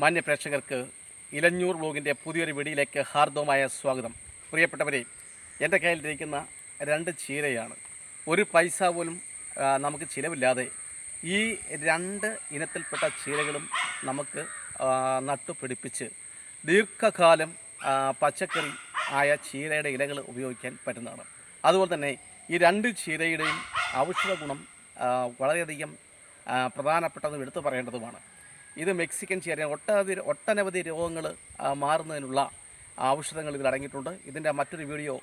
മാന്യ പ്രേക്ഷകർക്ക് ഇലഞ്ഞൂർ ബ്ലോഗിന്റെ പുതിയൊരു വീഡിയോയിലേക്ക് ഹാർദവമായ സ്വാഗതം. പ്രിയപ്പെട്ടവരെ എന്റെ കയ്യിലിരിക്കുന്ന രണ്ട് ചീരയാണ്. ഒരു പൈസ പോലും നമുക്ക് ചിലവില്ലാതെ ഈ രണ്ട് ഇനത്തിൽപ്പെട്ട ചീരകളും നമുക്ക് നട്ടുപിടിപ്പിച്ച് ദീർഘകാലം പച്ചക്കറി ആയ ചീരയുടെ ഇലകൾ ഉപയോഗിക്കാൻ പറ്റുന്നതാണ്. അതുപോലെ തന്നെ ഈ രണ്ട് ചീരയുടെയും ഔഷധ ഗുണം വളരെയധികം പ്രധാനപ്പെട്ടതും എടുത്തു പറയേണ്ടതുമാണ്. ഇത് മെക്സിക്കൻ ചേരാൻ ഒട്ടനവധി ഒട്ടനവധി രോഗങ്ങൾ മാറുന്നതിനുള്ള ഔഷധങ്ങൾ ഇതിൽ അടങ്ങിയിട്ടുണ്ട്. ഇതിന്റെ മറ്റൊരു വീഡിയോ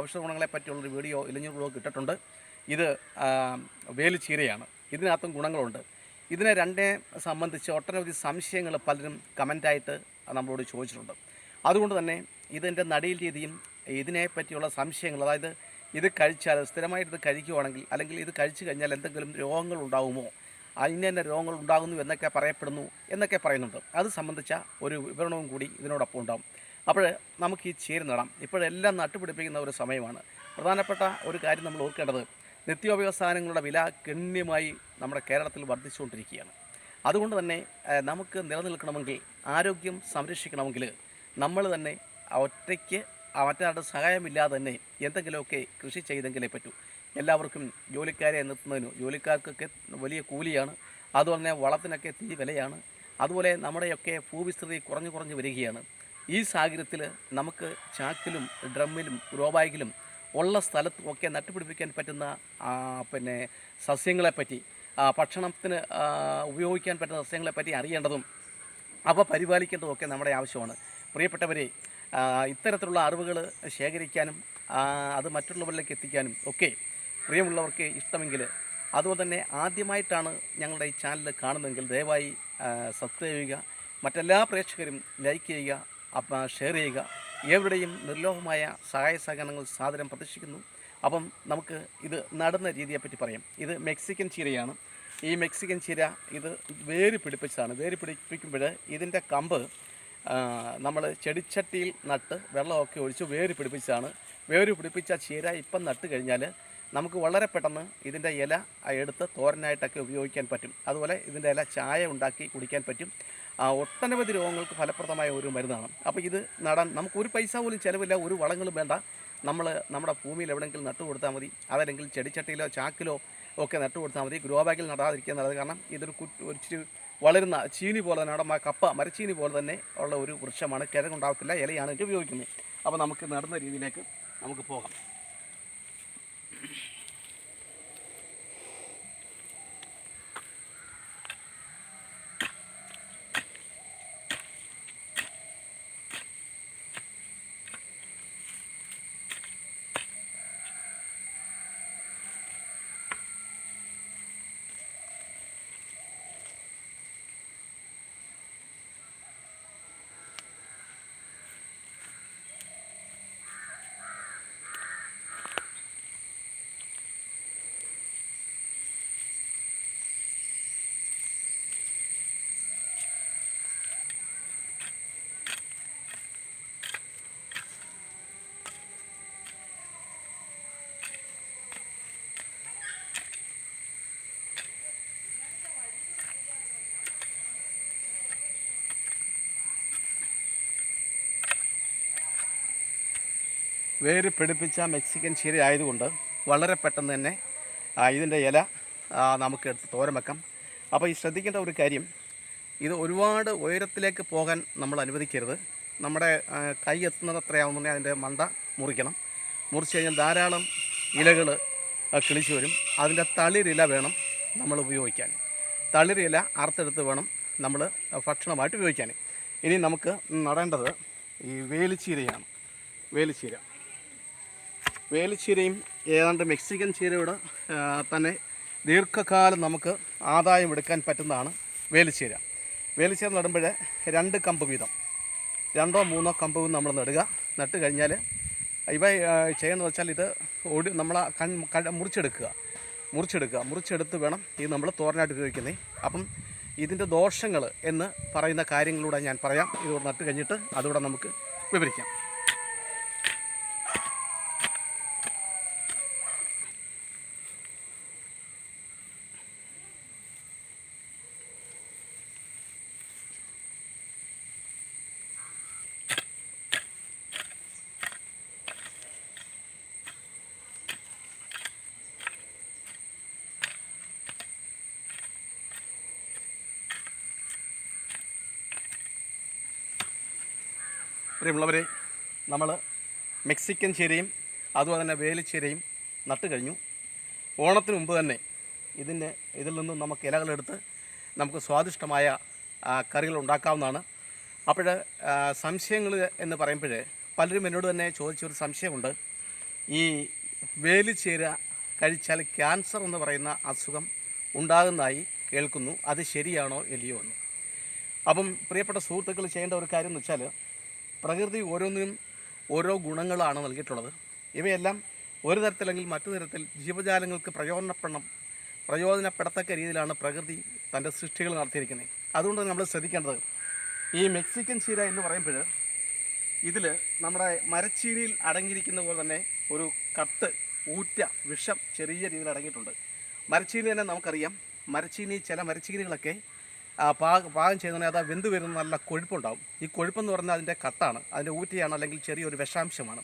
ഔഷധ ഗുണങ്ങളെ പറ്റിയുള്ളൊരു വീഡിയോ ഇലഞ്ഞൂർ ബ്ലോഗ് ഇട്ടിട്ടുണ്ട്. ഇത് വേലിച്ചീരയാണ് ഇതിനകത്തും ഗുണങ്ങളുണ്ട്. ഇതിനെ രണ്ടേ സംബന്ധിച്ച് ഒട്ടനവധി സംശയങ്ങൾ പലരും കമന്റായിട്ട് നമ്മളോട് ചോദിച്ചിട്ടുണ്ട്. അതുകൊണ്ട് തന്നെ ഇതിന്റെ നടിയിൽ രീതിയും ഇതിനെ പറ്റിയുള്ള സംശയങ്ങൾ അതായത് ഇത് കഴിച്ചാൽ സ്ഥിരമായിട്ട് ഇത് കഴിക്കുവാണെങ്കിൽ അല്ലെങ്കിൽ ഇത് കഴിച്ചു കഴിഞ്ഞാൽ എന്തെങ്കിലും രോഗങ്ങൾ ഉണ്ടാകുമോ അതിന് തന്നെ രോഗങ്ങൾ ഉണ്ടാകുന്നു എന്നൊക്കെ പറയപ്പെടുന്നു എന്നൊക്കെ പറയുന്നുണ്ട്. അത് സംബന്ധിച്ച ഒരു വിവരണവും കൂടി ഇതിനോടൊപ്പം ഉണ്ടാകും അപ്പോൾ നമുക്ക് ഈ ചേരി നടാം. ഇപ്പോഴെല്ലാം നട്ടുപിടിപ്പിക്കുന്ന ഒരു സമയമാണ്. പ്രധാനപ്പെട്ട ഒരു കാര്യം നമ്മൾ ഓർക്കേണ്ടത് നിത്യോപയോഗ സാധനങ്ങളുടെ വില ഗണ്യമായി നമ്മുടെ കേരളത്തിൽ വർദ്ധിച്ചുകൊണ്ടിരിക്കുകയാണ്. അതുകൊണ്ട് തന്നെ നമുക്ക് നിലനിൽക്കണമെങ്കിൽ ആരോഗ്യം സംരക്ഷിക്കണമെങ്കിൽ നമ്മൾ തന്നെ ഒറ്റയ്ക്ക് മറ്റാരുടെ സഹായമില്ലാതെ തന്നെ എന്തെങ്കിലുമൊക്കെ കൃഷി ചെയ്തെങ്കിലേ പറ്റൂ. എല്ലാവർക്കും ജോലിക്കാരെ നിർത്തുന്നതിന് ജോലിക്കാർക്കൊക്കെ വലിയ കൂലിയാണ്. അതുപോലെ തന്നെ വളത്തിനൊക്കെ തീ വിലയാണ്. അതുപോലെ നമ്മുടെയൊക്കെ ഭൂവിസ്തൃതി കുറഞ്ഞു കുറഞ്ഞു വരികയാണ്. ഈ സാഹചര്യത്തിൽ നമുക്ക് ചാക്കിലും ഡ്രമ്മിലും ഗ്രോബാഗിലും ഉള്ള സ്ഥലത്തും ഒക്കെ നട്ടുപിടിപ്പിക്കാൻ പറ്റുന്ന പിന്നെ സസ്യങ്ങളെപ്പറ്റി ഭക്ഷണത്തിന് ഉപയോഗിക്കാൻ പറ്റുന്ന സസ്യങ്ങളെപ്പറ്റി അറിയേണ്ടതും അവ പരിപാലിക്കേണ്ടതൊക്കെ നമ്മുടെ ആവശ്യമാണ്. പ്രിയപ്പെട്ടവരെ ഇത്തരത്തിലുള്ള അറിവുകൾ ശേഖരിക്കാനും അത് മറ്റുള്ളവരിലേക്ക് എത്തിക്കാനും ഒക്കെ പ്രിയമുള്ളവർക്ക് ഇഷ്ടമെങ്കിൽ അതുപോലെ തന്നെ ആദ്യമായിട്ടാണ് ഞങ്ങളുടെ ഈ ചാനൽ കാണുന്നതെങ്കിൽ ദയവായി സബ്സ്ക്രൈബ് ചെയ്യുക. മറ്റെല്ലാ പ്രേക്ഷകരും ലൈക്ക് ചെയ്യുക ഷെയർ ചെയ്യുക. ഏവരുടെയും നിർലോഭമായ സഹായ സഹകരണങ്ങൾ സാദരം പ്രതീക്ഷിക്കുന്നു. അപ്പം നമുക്ക് ഇത് നടുന്ന രീതിയെപ്പറ്റി പറയാം. ഇത് മെക്സിക്കൻ ചീരയാണ്. ഈ മെക്സിക്കൻ ചീര ഇത് വേര് പിടിപ്പിച്ചതാണ്. വേര് പിടിപ്പിക്കുമ്പോൾ ഇതിന്റെ കമ്പ് നമ്മൾ ചെടിച്ചട്ടിയിൽ നട്ട് വെള്ളമൊക്കെ ഒഴിച്ച് വേര് പിടിപ്പിച്ചതാണ്. വേര് പിടിപ്പിച്ച ചീര ഇപ്പം നട്ട് കഴിഞ്ഞാൽ നമുക്ക് വളരെ പെട്ടെന്ന് ഇതിന്റെ ഇല എടുത്ത് തോരനായിട്ടൊക്കെ ഉപയോഗിക്കാൻ പറ്റും. അതുപോലെ ഇതിന്റെ ഇല ചായ ഉണ്ടാക്കി കുടിക്കാൻ പറ്റും. ഒട്ടനവധി രോഗങ്ങൾക്ക് ഫലപ്രദമായ ഒരു മരുന്നാണ്. അപ്പോൾ ഇത് നടാൻ നമുക്ക് ഒരു പൈസ പോലും ചിലവില്ല ഒരു വളങ്ങളും വേണ്ട. നമ്മൾ നമ്മുടെ ഭൂമിയിൽ എവിടെയെങ്കിലും നട്ടു കൊടുത്താൽ മതി. അതല്ലെങ്കിൽ ചെടിച്ചട്ടിയിലോ ചാക്കിലോ ഒക്കെ നട്ടു കൊടുത്താൽ മതി. ഗ്രോ ബാഗിൽ നടാതിരിക്കുക കാരണം ഇതൊരു ഒരു വളരുന്ന ചീനി പോലെ തന്നെ നമ്മുടെ കപ്പ മരച്ചീനി പോലെ തന്നെ ഉള്ള ഒരു വൃക്ഷമാണ്. കിഴങ്ങുണ്ടാകത്തില്ല ഇലയാണ് ഇത് ഉപയോഗിക്കുന്നത്. അപ്പോൾ നമുക്ക് നടുന്ന രീതിയിലേക്ക് നമുക്ക് പോകാം. Thank you. വേര് പിടിപ്പിച്ച മെക്സിക്കൻ ചീര ആയതുകൊണ്ട് വളരെ പെട്ടെന്ന് തന്നെ ഇതിന്റെ ഇല നമുക്ക് എടുത്ത് തോരൻ വെക്കാം. അപ്പോൾ ഈ ശ്രദ്ധിക്കേണ്ട ഒരു കാര്യം ഇത് ഒരുപാട് ഉയരത്തിലേക്ക് പോകാൻ നമ്മൾ അനുവദിക്കരുത്. നമ്മുടെ കൈ എത്തുന്നത് എത്രയാവുന്നുണ്ടെങ്കിൽ അതിന്റെ മണ്ട മുറിക്കണം. മുറിച്ച് കഴിഞ്ഞാൽ ധാരാളം ഇലകൾ കിളിച്ചു വരും. അതിന്റെ തളിരില വേണം നമ്മൾ ഉപയോഗിക്കാൻ. തളിരില അറുത്തെടുത്ത് വേണം നമ്മൾ ഭക്ഷണമായിട്ട് ഉപയോഗിക്കാൻ. ഇനി നമുക്ക് നടേണ്ടത് ഈ വേലിച്ചീരയാണ്. വേലിച്ചീര. വേലിച്ചീരയും ഏതാണ്ട് മെക്സിക്കൻ ചീരയുടെ തന്നെ ദീർഘകാലം നമുക്ക് ആദായം എടുക്കാൻ പറ്റുന്നതാണ് വേലിച്ചീര. വേലിച്ചീര നടുമ്പോൾ രണ്ട് കമ്പ് വീതം. രണ്ടോ മൂന്നോ കമ്പ് നമ്മൾ നടുക. നട്ട് കഴിഞ്ഞാൽ ഇവ ചെയ്യണമെന്ന് വെച്ചാൽ ഇത് ഒടി നമ്മൾ കൺ- മുറിച്ചെടുക്കുക. മുറിച്ചെടുക്കുക. മുറിച്ചെടുത്ത് വേണം ഇത് നമ്മൾ തോരനായിട്ട് ഉപയോഗിക്കുന്നത്. അപ്പം ഇതിന്റെ ദോഷങ്ങൾ എന്ന് പറയുന്ന കാര്യങ്ങളിലൂടെ ഞാൻ പറയാം. ഇത് നട്ട് കഴിഞ്ഞിട്ട് അതുകൂടെ നമുക്ക് വിവരിക്കാം. പ്രിയമുള്ളവരെ നമ്മൾ മെക്സിക്കൻ ചീരയും അതുപോലെ തന്നെ വേലിച്ചീരയും നട്ട് കഴിഞ്ഞു. ഓണത്തിന് മുമ്പ് തന്നെ ഇതിന്റെ ഇതിൽ നിന്നും നമുക്ക് ഇലകളെടുത്ത് നമുക്ക് സ്വാദിഷ്ടമായ കറികൾ ഉണ്ടാക്കാവുന്നതാണ്. അപ്പോൾ സംശയങ്ങൾ എന്ന് പറയുമ്പോൾ പലരും എന്നോട് തന്നെ ചോദിച്ചൊരു സംശയമുണ്ട്. ഈ വേലിച്ചേര കഴിച്ചാൽ ക്യാൻസർ എന്ന് പറയുന്ന അസുഖം ഉണ്ടാകുന്നതായി കേൾക്കുന്നു. അത് ശരിയാണോ എലിയോ എന്ന്. അപ്പം പ്രിയപ്പെട്ട സുഹൃത്തുക്കൾ ചെയ്യേണ്ട ഒരു കാര്യം എന്ന് വെച്ചാൽ പ്രകൃതി ഓരോന്നിനും ഓരോ ഗുണങ്ങളാണ് നൽകിയിട്ടുള്ളത്. ഇവയെല്ലാം ഒരു തരത്തിലെങ്കിൽ മറ്റു തരത്തിൽ ജീവജാലങ്ങൾക്ക് പ്രയോജനപ്പെടണം പ്രയോജനപ്പെടത്തക്ക രീതിയിലാണ് പ്രകൃതി തന്റെ സൃഷ്ടികൾ നടത്തിയിരിക്കുന്നത്. അതുകൊണ്ട് നമ്മൾ ശ്രദ്ധിക്കേണ്ടത് ഈ മെക്സിക്കൻ ചീര എന്ന് പറയുമ്പോൾ ഇതിൽ നമ്മുടെ മരച്ചീനിയിൽ അടങ്ങിയിരിക്കുന്ന പോലെ തന്നെ ഒരു കട്ട് ഊറ്റ വിഷം ചെറിയ രീതിയിൽ അടങ്ങിയിട്ടുണ്ട്. മരച്ചീനി തന്നെ നമുക്കറിയാം. മരച്ചീനി ചില മരച്ചീനികളൊക്കെ പാക പാകം ചെയ്യുന്ന അത് വെന്ത് വരുന്ന നല്ല കൊഴുപ്പുണ്ടാവും. ഈ കൊഴുപ്പെന്ന് പറഞ്ഞാൽ അതിന്റെ കട്ടാണ് അതിന്റെ ഊറ്റിയാണ് അല്ലെങ്കിൽ ചെറിയൊരു വിഷാംശമാണ്.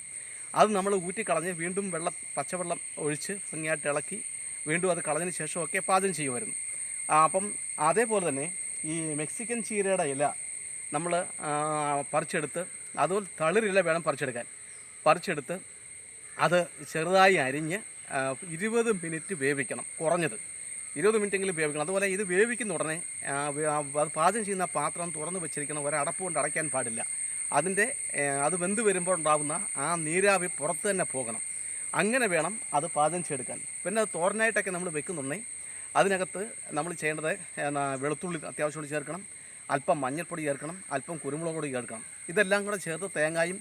അത് നമ്മൾ ഊറ്റി കളഞ്ഞ് വീണ്ടും വെള്ളം പച്ചവെള്ളം ഒഴിച്ച് ഭംഗിയായിട്ട് ഇളക്കി വീണ്ടും അത് കളഞ്ഞതിന് ശേഷമൊക്കെ പാചകം ചെയ്യുമായിരുന്നു അപ്പം അതേപോലെ തന്നെ ഈ മെക്സിക്കൻ ചീരയുടെ ഇല നമ്മൾ പറിച്ചെടുത്ത് അതുപോലെ തളിരില വേണം പറിച്ചെടുക്കാൻ. പറിച്ചെടുത്ത് അത് ചെറുതായി അരിഞ്ഞ് ഇരുപത് മിനിറ്റ് വേവിക്കണം കുറഞ്ഞത്. ഇരുപത് മിനിറ്റെങ്കിലും വേവിക്കണം. അതുപോലെ ഇത് വേവിക്കുന്ന ഉടനെ അത് പാചകം ചെയ്യുന്ന പാത്രം തുറന്ന് വെച്ചിരിക്കണം അടപ്പ് കൊണ്ട് അടയ്ക്കാൻ പാടില്ല. അതിന്റെ അത് വെന്ത് വരുമ്പോൾ ഉണ്ടാകുന്ന ആ നീരാവി പുറത്ത് തന്നെ പോകണം. അങ്ങനെ വേണം അത് പാചകം ചെയ്തെടുക്കാൻ. പിന്നെ അത് തോരനായിട്ടൊക്കെ നമ്മൾ വെക്കുന്നുണ്ടെങ്കിൽ അതിനകത്ത് നമ്മൾ ചെയ്യേണ്ടത് വെളുത്തുള്ളി അത്യാവശ്യം കൂടി ചേർക്കണം അല്പം മഞ്ഞൾപ്പൊടി ചേർക്കണം അല്പം കുരുമുളക് പൊടി ചേർക്കണം. ഇതെല്ലാം കൂടെ ചേർത്ത് തേങ്ങായും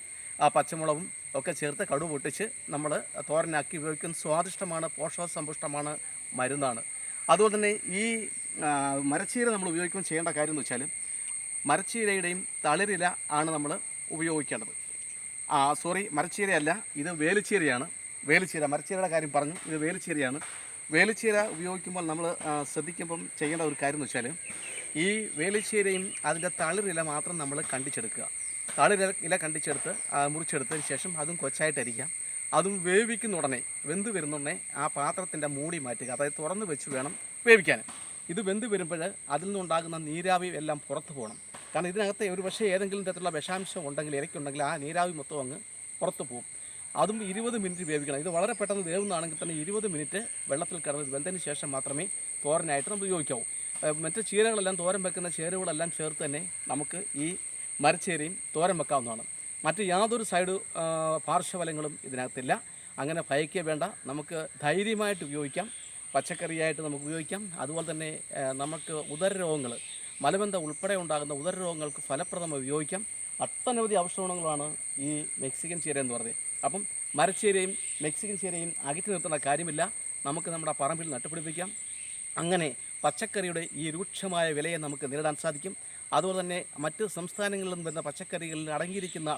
പച്ചമുളകും ഒക്കെ ചേർത്ത് കടുവ് പൊട്ടിച്ച് നമ്മൾ തോരനാക്കി ഉപയോഗിക്കുന്ന സ്വാദിഷ്ടമാണ് പോഷകസമ്പുഷ്ടമാണ് മരുന്നാണ്. അതുപോലെ തന്നെ ഈ മരച്ചീര നമ്മൾ ഉപയോഗിക്കുമ്പോൾ ചെയ്യേണ്ട കാര്യം എന്ന് വെച്ചാൽ മരച്ചീരയുടെയും തളിരില ആണ് നമ്മൾ ഉപയോഗിക്കേണ്ടത്. ആ സോറി മരച്ചീരയല്ല ഇത് വേലിച്ചീരയാണ്. വേലിച്ചീര മരച്ചീരയുടെ കാര്യം പറഞ്ഞു ഇത് വേലിച്ചീരയാണ്. വേലിച്ചീര ഉപയോഗിക്കുമ്പോൾ നമ്മൾ ശ്രദ്ധിക്കുമ്പം ചെയ്യേണ്ട ഒരു കാര്യം എന്ന് വെച്ചാൽ ഈ വേലിച്ചീരയും അതിന്റെ തളിരില മാത്രം നമ്മൾ കണ്ടിച്ചെടുക്കുക. തളിരില ഇല കണ്ടിച്ചെടുത്ത് മുറിച്ചെടുത്തതിന് ശേഷം അതും കൊച്ചായിട്ടരിക്കാം അതും വേവിക്കുന്ന ഉടനെ വെന്ത് വരുന്നുടനെ ആ പാത്രത്തിന്റെ മൂടി മാറ്റുക. അതായത് തുറന്ന് വെച്ച് വേണം വേവിക്കാൻ. ഇത് വെന്ത് വരുമ്പോൾ അതിൽ നിന്നുണ്ടാകുന്ന നീരാവി എല്ലാം പുറത്ത് പോകണം. കാരണം ഇതിനകത്ത് ഒരു പക്ഷേ ഏതെങ്കിലും തരത്തിലുള്ള വിഷാംശം ഉണ്ടെങ്കിൽ ഇരയ്ക്കുണ്ടെങ്കിൽ ആ നീരാവി മൊത്തം അങ്ങ് പുറത്ത് പോകും. അതും ഇരുപത് മിനിറ്റ് വേവിക്കണം. ഇത് വളരെ പെട്ടെന്ന് വേവുന്നതാണെങ്കിൽ തന്നെ ഇരുപത് മിനിറ്റ് വെള്ളത്തിൽ കിടന്ന് വെന്തതിന് ശേഷം മാത്രമേ തോരനായിട്ട് നമുക്ക് ഉപയോഗിക്കാവൂ. മറ്റ് ചീരകളെല്ലാം തോരൻ വെക്കുന്ന ചേരുവകളെല്ലാം ചേർത്ത് തന്നെ നമുക്ക് ഈ മരച്ചേരയും തോരൻ വെക്കാവുന്നതാണ്. മറ്റ് യാതൊരു സൈഡ് പാർശ്വഫലങ്ങളും ഇതിനകത്തില്ല. അങ്ങനെ ഭയക്കുക വേണ്ട. നമുക്ക് ധൈര്യമായിട്ട് ഉപയോഗിക്കാം. പച്ചക്കറിയായിട്ട് നമുക്ക് ഉപയോഗിക്കാം. അതുപോലെ തന്നെ നമുക്ക് ഉദരരോഗങ്ങൾ മലബന്ധം ഉൾപ്പെടെ ഉണ്ടാകുന്ന ഉദരരോഗങ്ങൾക്ക് ഫലപ്രദമായി ഉപയോഗിക്കാം. അത്തനവധി ഔഷധഗുണങ്ങളാണ് ഈ മെക്സിക്കൻ ചീര എന്ന് പറയുന്നത് അപ്പം മരച്ചീരയും മെക്സിക്കൻ ചീരയും അകറ്റി നിർത്തേണ്ട കാര്യമില്ല. നമുക്ക് നമ്മുടെ പറമ്പിൽ നട്ടുപിടിപ്പിക്കാം. അങ്ങനെ പച്ചക്കറിയുടെ ഈ രൂക്ഷമായ വിലയെ നമുക്ക് നേരിടാൻ സാധിക്കും. അതുപോലെ തന്നെ മറ്റ് സംസ്ഥാനങ്ങളിൽ നിന്ന് വരുന്ന പച്ചക്കറികളിൽ അടങ്ങിയിരിക്കുന്ന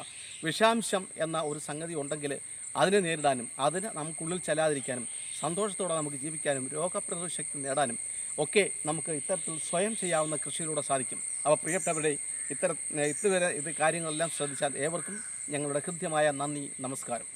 വിഷാംശം എന്ന ഒരു സംഗതി ഉണ്ടെങ്കിൽ അതിനെ നേരിടാനും അതിന് നമുക്കുള്ളിൽ ചെല്ലാതിരിക്കാനും സന്തോഷത്തോടെ നമുക്ക് ജീവിക്കാനും രോഗപ്രതിരോധ ശക്തി നേടാനും ഒക്കെ നമുക്ക് ഇത്തരത്തിൽ സ്വയം ചെയ്യാവുന്ന കൃഷിയിലൂടെ സാധിക്കും. അപ്പോൾ പ്രിയപ്പെട്ടവരുടെ ഇത്തര ഇതുവരെ ഇത് കാര്യങ്ങളെല്ലാം ശ്രദ്ധിച്ചാൽ ഏവർക്കും ഞങ്ങളുടെ ഹൃദ്യമായ നന്ദി നമസ്കാരം.